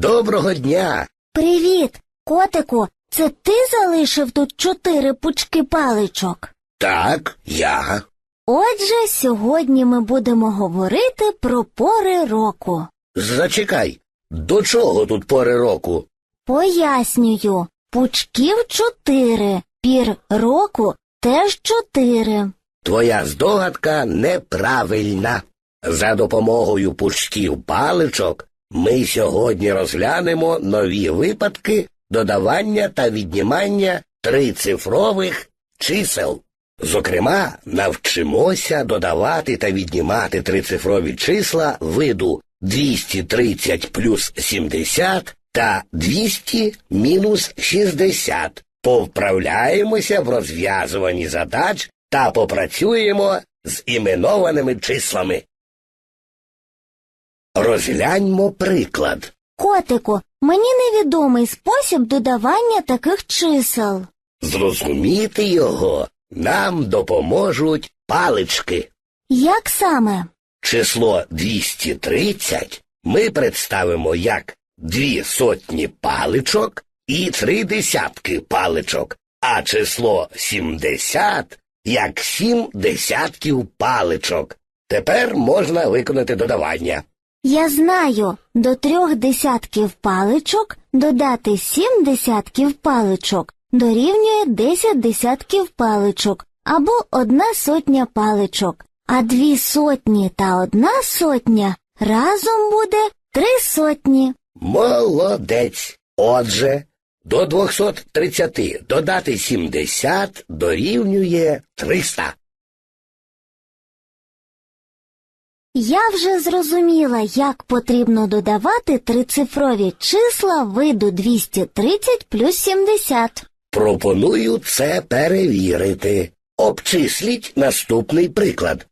Доброго дня! Привіт, котику. Це ти залишив тут чотири пучки паличок? Так, я. Отже, сьогодні ми будемо говорити про пори року. Зачекай. До чого тут пори року? Пояснюю, пучків чотири, пір року теж чотири. Твоя здогадка неправильна. За допомогою пучків паличок ми сьогодні розглянемо нові випадки додавання та віднімання трицифрових чисел. Зокрема, навчимося додавати та віднімати трицифрові числа виду 230 плюс 70 та 200 мінус 60. Повправляємося в розв'язуванні задач та попрацюємо з іменованими числами. Розгляньмо приклад. Котику, мені невідомий спосіб додавання таких чисел. Зрозуміти його нам допоможуть палички. Як саме? Число 230 ми представимо як дві сотні паличок і три десятки паличок, а число 70 як сім десятків паличок. Тепер можна виконати додавання. Я знаю, до трьох десятків паличок додати сім десятків паличок дорівнює десять десятків паличок або одна сотня паличок, а дві сотні та одна сотня разом буде три сотні. Молодець. Отже, до 230 додати 70 дорівнює 300. Я вже зрозуміла, як потрібно додавати трицифрові числа виду 230 плюс 70. Пропоную це перевірити. Обчисліть наступний приклад.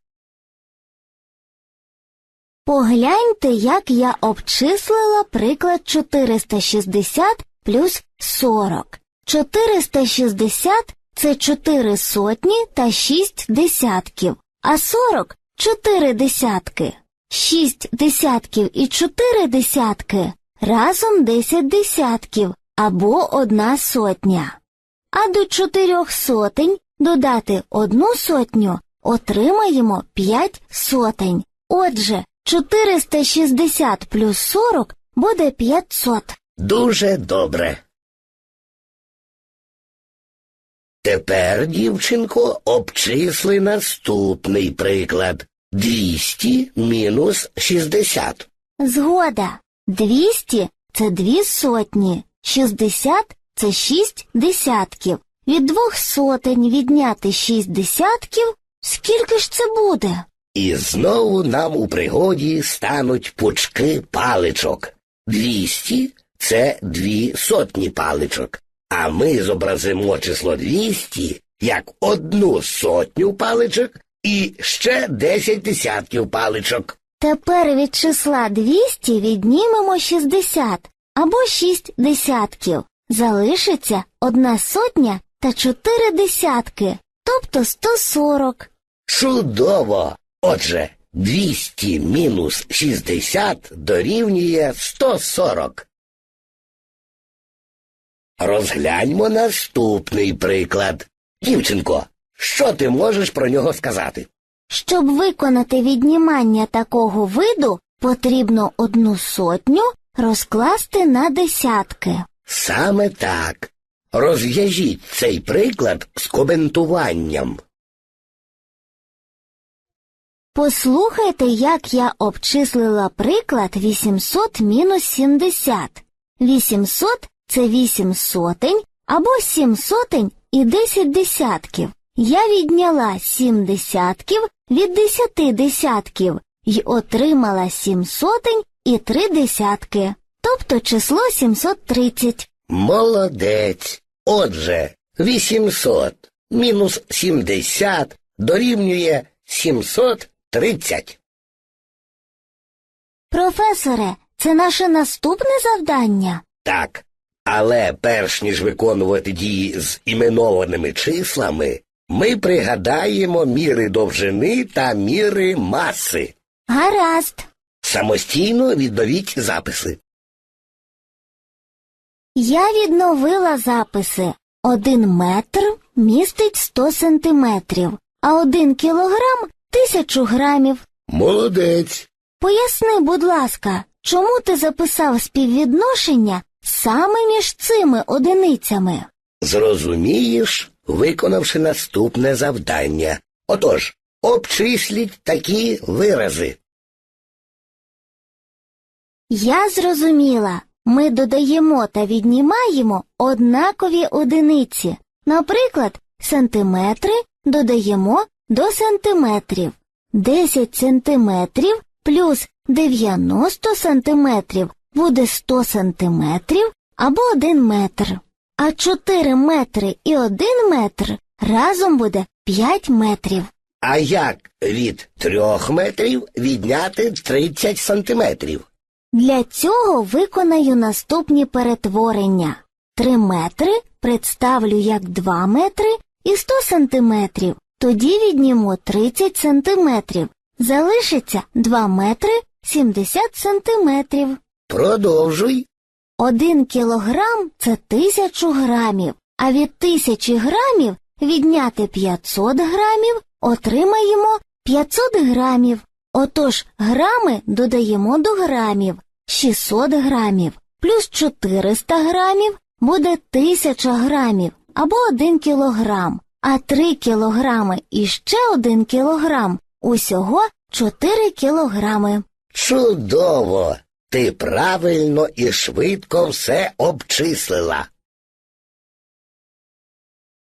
Погляньте, як я обчислила приклад 460 плюс 40. 460 – це 4 сотні та 6 десятків, а 40 – 4 десятки. 6 десятків і 4 десятки разом 10 десятків або одна сотня. А до 4 сотень додати одну сотню отримаємо 5 сотень. Отже, 460 плюс 40 буде 500. Дуже добре. Тепер, дівчинко, обчисли наступний приклад. 200 мінус 60. Згода. 200 – це дві сотні, 60 – це 6 десятків. Від двох сотень відняти 6 десятків – скільки ж це буде? І знову нам у пригоді стануть пучки паличок. 200 – це дві сотні паличок. А ми зобразимо число 200 як одну сотню паличок і ще 10 десятків паличок. Тепер від числа 200 віднімемо 60 або 6 десятків. Залишиться одна сотня та 4 десятки, тобто 140. Чудово! Отже, 200 мінус 60 дорівнює 140. Розгляньмо наступний приклад. Дівчинко, що ти можеш про нього сказати? Щоб виконати віднімання такого виду, потрібно одну сотню розкласти на десятки. Саме так. Розв'яжіть цей приклад з коментуванням. Послухайте, як я обчислила приклад 800 мінус 70. 800 – це 8 сотень або 7 сотень і 10 десятків. Я відняла 7 десятків від 10 десятків і отримала 7 сотень і 3 десятки, тобто число 730. Молодець. Отже, 800 мінус 70 дорівнює 730. Професоре, це наше наступне завдання. Так. Але перш ніж виконувати дії з іменованими числами, ми пригадаємо міри довжини та міри маси. Гаразд. Самостійно відновіть записи. Я відновила записи. Один метр містить 100 сантиметрів, а один кілограм – тисячу грамів. Молодець. Поясни, будь ласка, чому ти записав співвідношення саме між цими одиницями? Зрозумієш, виконавши наступне завдання. Отож, обчисліть такі вирази. Я зрозуміла. Ми додаємо та віднімаємо однакові одиниці. Наприклад, сантиметри додаємо до сантиметрів. 10 сантиметрів плюс 90 сантиметрів буде 100 сантиметрів або 1 метр. А 4 метри і 1 метр разом буде 5 метрів. А як від трьох метрів відняти 30 сантиметрів? Для цього виконаю наступні перетворення. 3 метри представлю як 2 метри і 100 сантиметрів. Тоді відніму 30 сантиметрів. Залишиться 2 метри 70 сантиметрів. Продовжуй. 1 кілограм – це тисячу грамів, а від тисячі грамів відняти 500 грамів отримаємо 500 грамів. Отож, грами додаємо до грамів. 600 грамів плюс 400 грамів буде 1000 грамів або 1 кілограм, а 3 кілограми і ще 1 кілограм – усього 4 кілограми. Чудово! Ти правильно і швидко все обчислила.